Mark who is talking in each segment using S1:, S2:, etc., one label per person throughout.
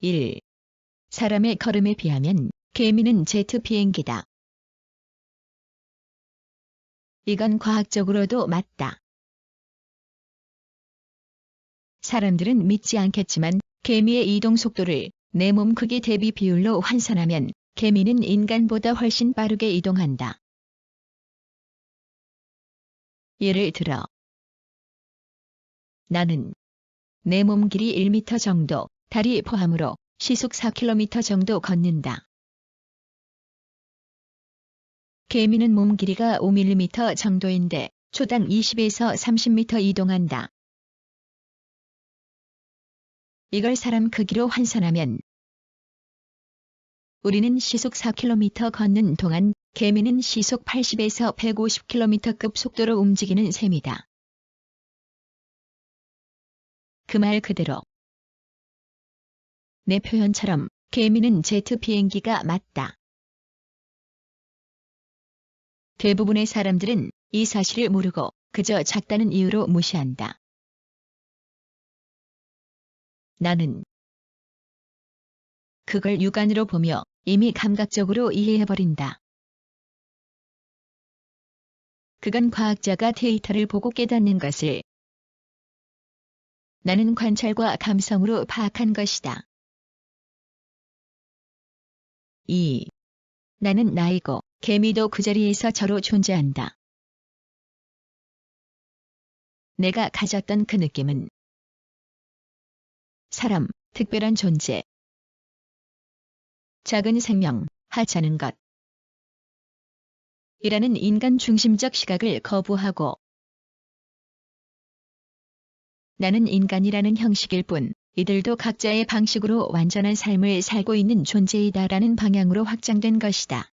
S1: 일 사람의 걸음에 비하면 개미는 제트 비행기다. 이건 과학적으로도 맞다. 사람들은 믿지 않겠지만 개미의 이동 속도를 내 몸 크기 대비 비율로 환산하면 개미는 인간보다 훨씬 빠르게 이동한다. 예를 들어 나는 내 몸 길이 1m 정도, 다리 포함으로 시속 4km 정도 걷는다. 개미는 몸 길이가 5mm 정도인데 초당 20에서 30m 이동한다. 이걸 사람 크기로 환산하면 우리는 시속 4km 걷는 동안 개미는 시속 80에서 150km급 속도로 움직이는 셈이다. 그 말 그대로 내 표현처럼 개미는 제트 비행기가 맞다. 대부분의 사람들은 이 사실을 모르고 그저 작다는 이유로 무시한다. 나는 그걸 육안으로 보며 이미 감각적으로 이해해버린다. 그건 과학자가 데이터를 보고 깨닫는 것을 나는 관찰과 감성으로 파악한 것이다. 2. 나는 나이고 개미도 그 자리에서 저로 존재한다. 내가 가졌던 그 느낌은 사람, 특별한 존재, 작은 생명, 하찮은 것. 이라는 인간 중심적 시각을 거부하고 나는 인간이라는 형식일 뿐 이들도 각자의 방식으로 완전한 삶을 살고 있는 존재이다라는 방향으로 확장된 것이다.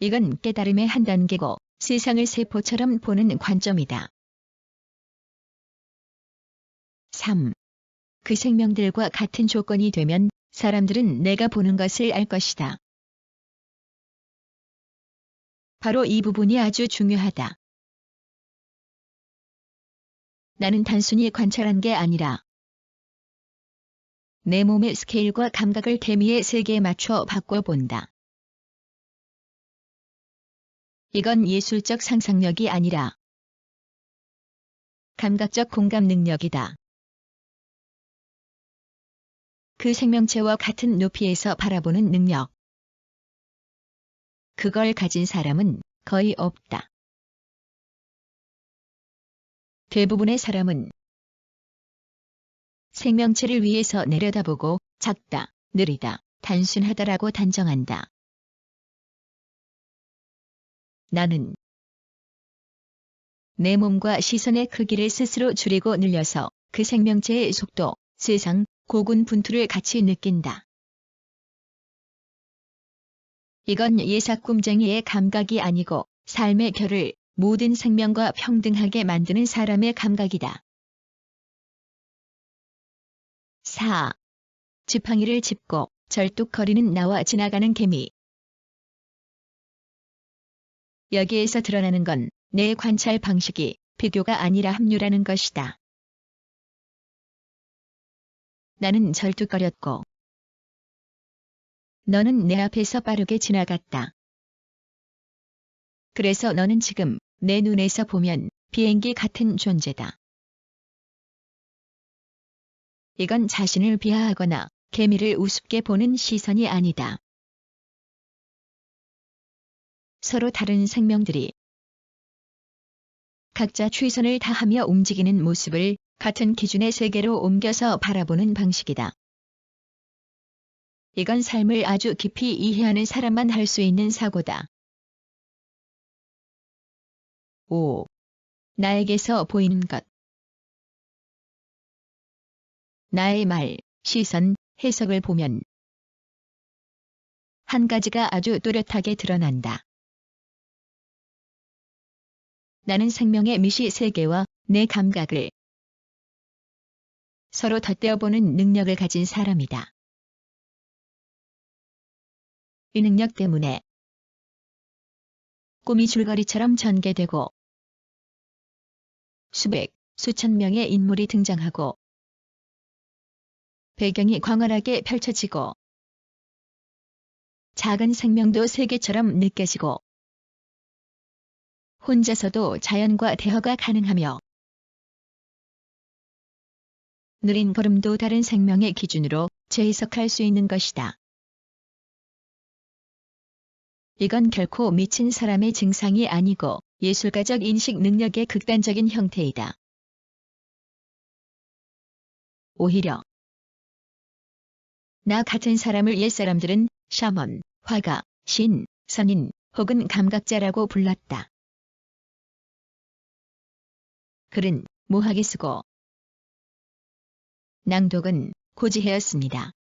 S1: 이건 깨달음의 한 단계고 세상을 세포처럼 보는 관점이다. 3. 그 생명들과 같은 조건이 되면 사람들은 내가 보는 것을 알 것이다. 바로 이 부분이 아주 중요하다. 나는 단순히 관찰한 게 아니라 내 몸의 스케일과 감각을 개미의 세계에 맞춰 바꿔본다. 이건 예술적 상상력이 아니라 감각적 공감 능력이다. 그 생명체와 같은 높이에서 바라보는 능력. 그걸 가진 사람은 거의 없다. 대부분의 사람은 생명체를 위해서 내려다보고 작다, 느리다, 단순하다라고 단정한다. 나는 내 몸과 시선의 크기를 스스로 줄이고 늘려서 그 생명체의 속도, 세상, 고군 분투를 같이 느낀다. 이건 예사꿈쟁이의 감각이 아니고 삶의 결을 모든 생명과 평등하게 만드는 사람의 감각이다. 4. 지팡이를 짚고 절뚝거리는 나와 지나가는 개미. 여기에서 드러나는 건 내 관찰 방식이 비교가 아니라 합류라는 것이다. 나는 절뚝거렸고 너는 내 앞에서 빠르게 지나갔다. 그래서 너는 지금 내 눈에서 보면 비행기 같은 존재다. 이건 자신을 비하하거나 개미를 우습게 보는 시선이 아니다. 서로 다른 생명들이 각자 최선을 다하며 움직이는 모습을 같은 기준의 세계로 옮겨서 바라보는 방식이다. 이건 삶을 아주 깊이 이해하는 사람만 할 수 있는 사고다. 5. 나에게서 보이는 것. 나의 말, 시선, 해석을 보면 한 가지가 아주 뚜렷하게 드러난다. 나는 생명의 미시 세계와 내 감각을 서로 덧대어보는 능력을 가진 사람이다. 이 능력 때문에 꿈이 줄거리처럼 전개되고 수백, 수천 명의 인물이 등장하고 배경이 광활하게 펼쳐지고 작은 생명도 세계처럼 느껴지고 혼자서도 자연과 대화가 가능하며 느린 걸음도 다른 생명의 기준으로 재해석할 수 있는 것이다. 이건 결코 미친 사람의 증상이 아니고 예술가적 인식 능력의 극단적인 형태이다. 오히려 나 같은 사람을 옛사람들은 샤먼, 화가, 신, 선인 혹은 감각자라고 불렀다. 글은 모하게 쓰고 낭독은 고지혜였습니다.